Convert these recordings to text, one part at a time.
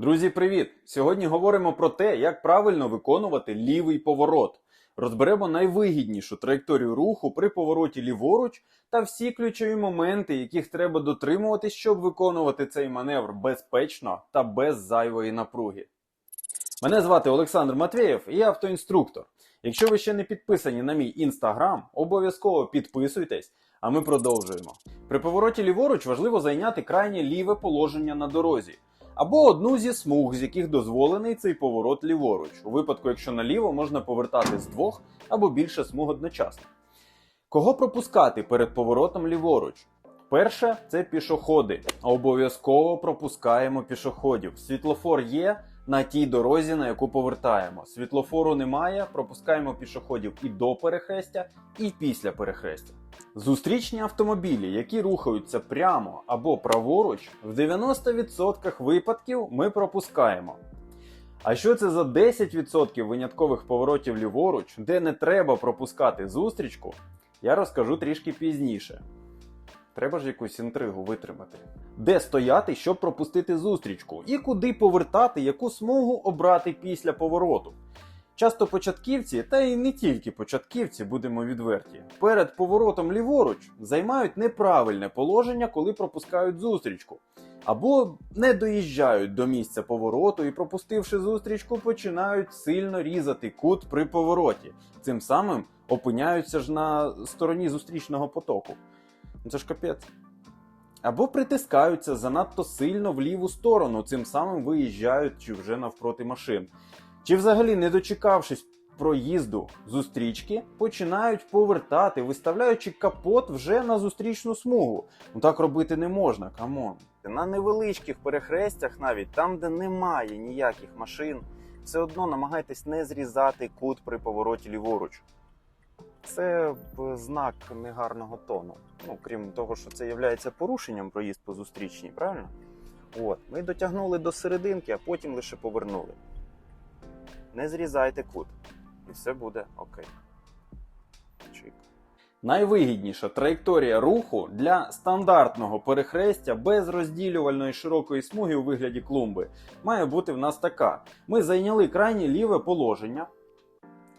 Друзі, привіт! Сьогодні говоримо про те, як правильно виконувати лівий поворот. Розберемо найвигіднішу траєкторію руху при повороті ліворуч та всі ключові моменти, яких треба дотримуватись, щоб виконувати цей маневр безпечно та без зайвої напруги. Мене звати Олександр Матвєєв і я автоінструктор. Якщо ви ще не підписані на мій інстаграм, обов'язково підписуйтесь, а ми продовжуємо. При повороті ліворуч важливо зайняти крайнє ліве положення на дорозі або одну зі смуг, з яких дозволений цей поворот ліворуч, у випадку, якщо наліво можна повертати з двох або більше смуг одночасно. Кого пропускати перед поворотом ліворуч? Перше це пішоходи. Обов'язково пропускаємо пішоходів. Світлофор є на тій дорозі, на яку повертаємо. Світлофору немає, пропускаємо пішоходів і до перехрестя, і після перехрестя. Зустрічні автомобілі, які рухаються прямо або праворуч, в 90% випадків ми пропускаємо. А що це за 10% виняткових поворотів ліворуч, де не треба пропускати зустрічку, я розкажу трішки пізніше. Треба ж якусь інтригу витримати. Де стояти, щоб пропустити зустрічку, і куди повертати, яку смугу обрати після повороту. Часто початківці, та й не тільки початківці, будемо відверті, перед поворотом ліворуч займають неправильне положення, коли пропускають зустрічку. Або не доїжджають до місця повороту і, пропустивши зустрічку, починають сильно різати кут при повороті. Цим самим опиняються ж на стороні зустрічного потоку. Ну Це ж капець. Або притискаються занадто сильно в ліву сторону, цим самим виїжджаючи вже навпроти машин. Чи взагалі, не дочекавшись проїзду зустрічки, починають повертати, виставляючи капот вже на зустрічну смугу. Ну так робити не можна, камон. На невеличких перехрестях, навіть там, де немає ніяких машин, все одно намагайтесь не зрізати кут при повороті ліворуч. Це знак негарного тону. Ну, крім того, що це є порушенням проїзд по зустрічній, правильно? От, ми дотягнули до серединки, а потім лише повернули. Не зрізайте кут, і все буде окей. Чик. Найвигідніша траєкторія руху для стандартного перехрестя без розділювальної широкої смуги у вигляді клумби має бути в нас така: ми зайняли крайнє ліве положення,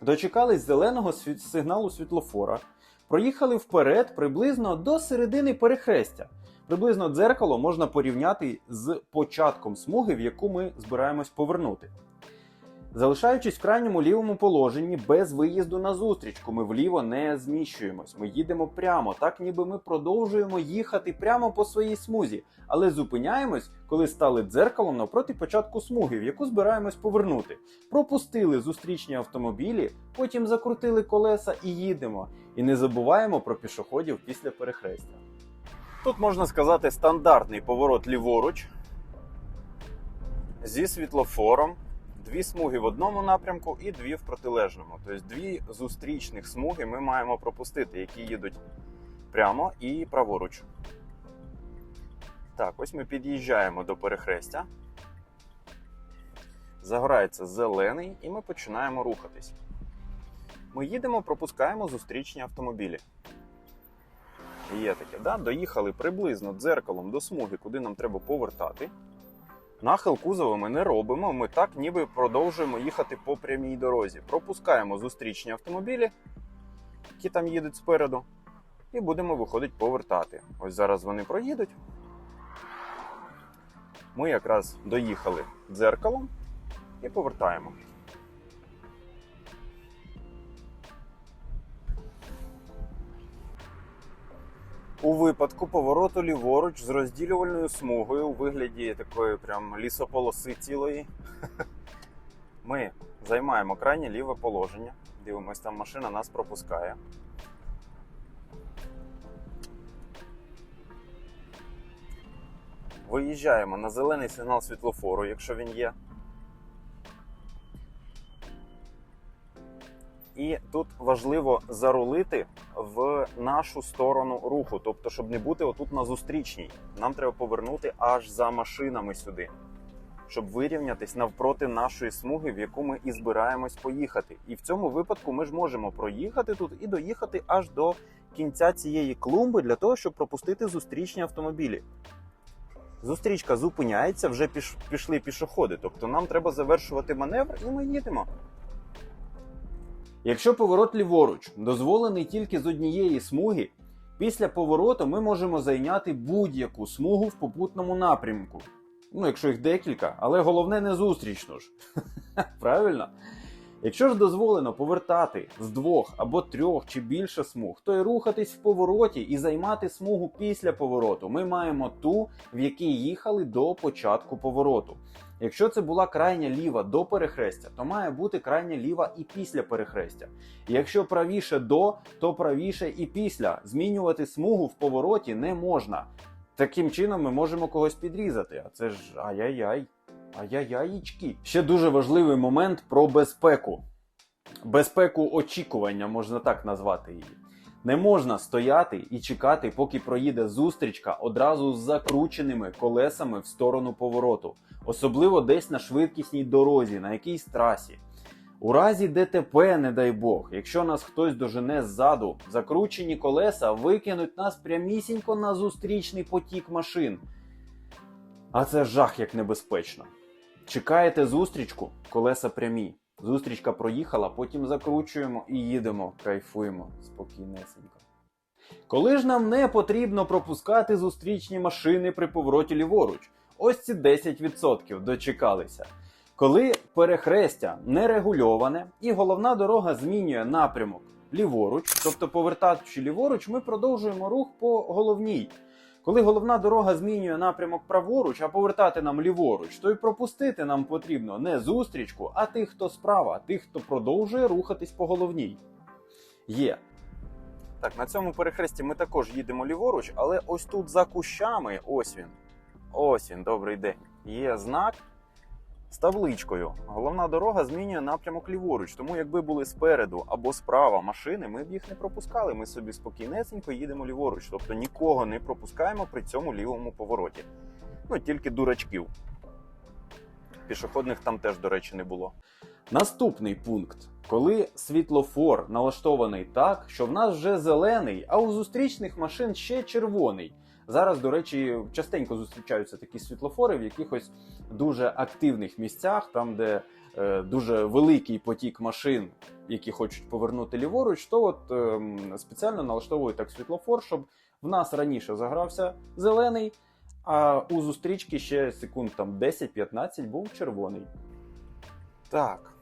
дочекались зеленого світ- сигналу світлофора, проїхали вперед приблизно до середини перехрестя. Приблизно дзеркало можна порівняти з початком смуги, в яку ми збираємось повернути. Залишаючись в крайньому лівому положенні без виїзду на зустрічку, ми вліво не зміщуємось. Ми їдемо прямо, так ніби ми продовжуємо їхати прямо по своїй смузі, але зупиняємось, коли стали дзеркалом навпроти початку смуги, в яку збираємось повернути. Пропустили зустрічні автомобілі, потім закрутили колеса і їдемо. І не забуваємо про пішоходів після перехрестя. Тут можна сказати стандартний поворот ліворуч зі світлофором дві смуги в одному напрямку і дві в протилежному. Тобто дві зустрічних смуги ми маємо пропустити, які їдуть прямо і праворуч. Так, ось ми під'їжджаємо до перехрестя. Загорається зелений, і ми починаємо рухатись. Ми їдемо, пропускаємо зустрічні автомобілі. Є таке, да? доїхали приблизно дзеркалом до смуги, куди нам треба повертати. Нахил кузова ми не робимо, ми так ніби продовжуємо їхати по прямій дорозі. Пропускаємо зустрічні автомобілі, які там їдуть спереду, і будемо виходить повертати. Ось зараз вони проїдуть. Ми якраз доїхали дзеркалом і повертаємо. У випадку повороту ліворуч з розділювальною смугою у вигляді такої прям лісополоси цілої. Ми займаємо крайнє ліве положення. Дивимось, там машина нас пропускає. Виїжджаємо на зелений сигнал світлофору, якщо він є. І тут важливо зарулити в нашу сторону руху, тобто, щоб не бути отут на зустрічній. Нам треба повернути аж за машинами сюди, щоб вирівнятись навпроти нашої смуги, в яку ми і збираємось поїхати. І в цьому випадку ми ж можемо проїхати тут і доїхати аж до кінця цієї клумби для того, щоб пропустити зустрічні автомобілі. Зустрічка зупиняється, вже піш... пішли пішоходи. Тобто нам треба завершувати маневр і ми їдемо. Якщо поворот ліворуч дозволений тільки з однієї смуги, після повороту ми можемо зайняти будь-яку смугу в попутному напрямку. Ну, якщо їх декілька, але головне не зустрічну ж. Правильно? Якщо ж дозволено повертати з двох або трьох чи більше смуг, то й рухатись в повороті і займати смугу після повороту. Ми маємо ту, в якій їхали до початку повороту. Якщо це була крайня ліва до перехрестя, то має бути крайня ліва і після перехрестя. Якщо правіше до, то правіше і після. Змінювати смугу в повороті не можна. Таким чином ми можемо когось підрізати. А це ж ай-яй-яй. Ай-яй-яйчки. Ще дуже важливий момент про безпеку. Безпеку очікування, можна так назвати її. Не можна стояти і чекати, поки проїде зустрічка одразу з закрученими колесами в сторону повороту, особливо десь на швидкісній дорозі, на якійсь трасі. У разі ДТП, не дай Бог, якщо нас хтось дожене ззаду, закручені колеса викинуть нас прямісінько на зустрічний потік машин. А це жах як небезпечно. Чекаєте зустрічку, колеса прямі. Зустрічка проїхала, потім закручуємо і їдемо, кайфуємо спокійнесенько. Коли ж нам не потрібно пропускати зустрічні машини при повороті ліворуч, ось ці 10% дочекалися. Коли перехрестя нерегульоване і головна дорога змінює напрямок ліворуч, тобто повертаючи ліворуч, ми продовжуємо рух по головній. Коли головна дорога змінює напрямок праворуч, а повертати нам ліворуч, то й пропустити нам потрібно не зустрічку, а тих, хто справа, тих, хто продовжує рухатись по головній. Є. Так, на цьому перехресті ми також їдемо ліворуч, але ось тут за кущами, ось він. Ось він, добрий день. Є знак з табличкою. Головна дорога змінює напрямок ліворуч. Тому якби були спереду або справа машини, ми б їх не пропускали. Ми собі спокійнесенько їдемо ліворуч. Тобто нікого не пропускаємо при цьому лівому повороті. Ну тільки дурачків. Пішохідних там теж, до речі, не було. Наступний пункт. Коли світлофор налаштований так, що в нас вже зелений, а у зустрічних машин ще червоний. Зараз, до речі, частенько зустрічаються такі світлофори в якихось дуже активних місцях, там, де е, дуже великий потік машин, які хочуть повернути ліворуч, то от е, спеціально налаштовують так світлофор, щоб в нас раніше загрався зелений, а у зустрічки ще секунд там 10-15 був червоний. Так.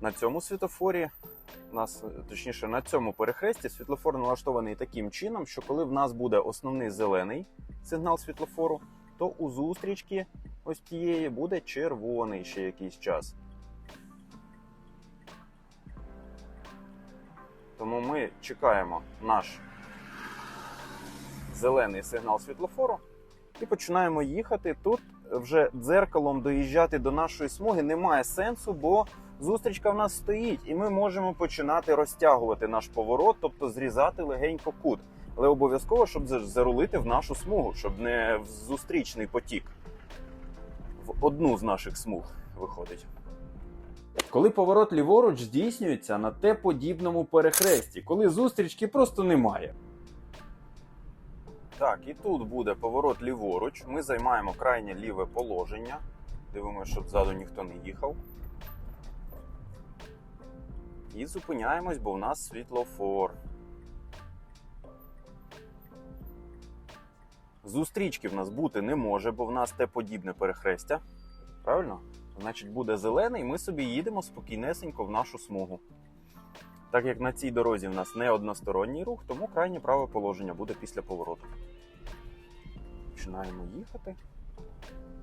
На цьому світлофорі у нас, точніше, на цьому перехресті світлофор налаштований таким чином, що коли в нас буде основний зелений сигнал світлофору, то у зустрічки ось тієї буде червоний ще якийсь час. Тому ми чекаємо наш зелений сигнал світлофору і починаємо їхати. Тут вже дзеркалом доїжджати до нашої смуги немає сенсу, бо зустрічка в нас стоїть, і ми можемо починати розтягувати наш поворот, тобто зрізати легенько кут. Але обов'язково, щоб зарулити в нашу смугу, щоб не в зустрічний потік. В одну з наших смуг виходить. Коли поворот ліворуч здійснюється на Т-подібному перехресті, коли зустрічки просто немає. Так, і тут буде поворот ліворуч. Ми займаємо крайнє ліве положення. Дивимося, щоб ззаду ніхто не їхав. І зупиняємось, бо в нас світлофор. Зустрічки в нас бути не може, бо в нас те подібне перехрестя. Правильно? Значить, буде зелений, і ми собі їдемо спокійнесенько в нашу смугу. Так як на цій дорозі в нас не односторонній рух, тому крайнє праве положення буде після повороту. Починаємо їхати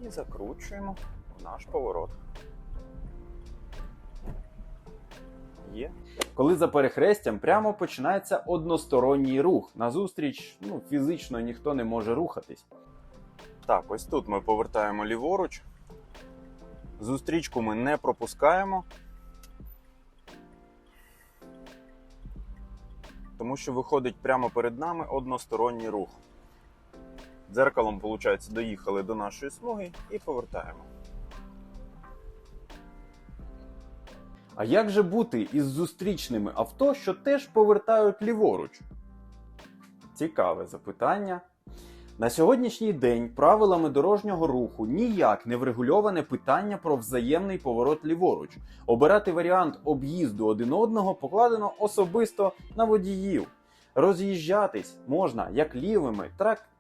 і закручуємо в наш поворот. Є. Коли за перехрестям прямо починається односторонній рух. Назустріч ну, фізично ніхто не може рухатись. Так, ось тут ми повертаємо ліворуч. Зустрічку ми не пропускаємо. Тому що виходить прямо перед нами односторонній рух. Дзеркалом, виходить, доїхали до нашої смуги і повертаємо. А як же бути із зустрічними авто, що теж повертають ліворуч? Цікаве запитання. На сьогоднішній день правилами дорожнього руху ніяк не врегульоване питання про взаємний поворот ліворуч. Обирати варіант об'їзду один одного покладено особисто на водіїв. Роз'їжджатись можна як лівими,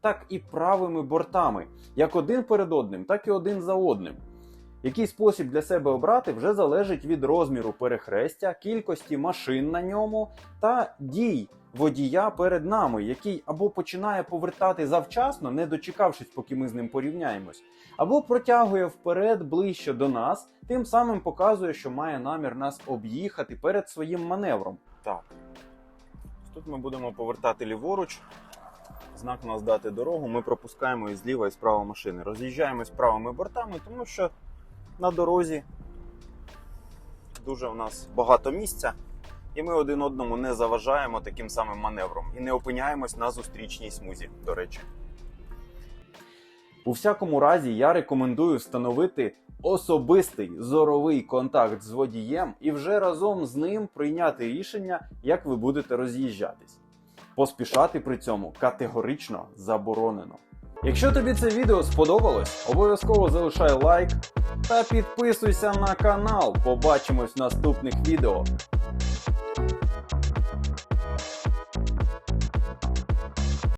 так, і правими бортами, як один перед одним, так і один за одним. Який спосіб для себе обрати вже залежить від розміру перехрестя, кількості машин на ньому та дій водія перед нами, який або починає повертати завчасно, не дочекавшись, поки ми з ним порівняємось, або протягує вперед ближче до нас, тим самим показує, що має намір нас об'їхати перед своїм маневром. Так, тут ми будемо повертати ліворуч. Знак нас дати дорогу. Ми пропускаємо і зліва і справа машини. Роз'їжджаємось правими бортами, тому що на дорозі дуже у нас багато місця, і ми один одному не заважаємо таким самим маневром і не опиняємось на зустрічній смузі, до речі. У всякому разі, я рекомендую встановити особистий зоровий контакт з водієм і вже разом з ним прийняти рішення, як ви будете роз'їжджатись. Поспішати при цьому категорично заборонено. Якщо тобі це відео сподобалось, обов'язково залишай лайк та підписуйся на канал. Побачимось в наступних відео.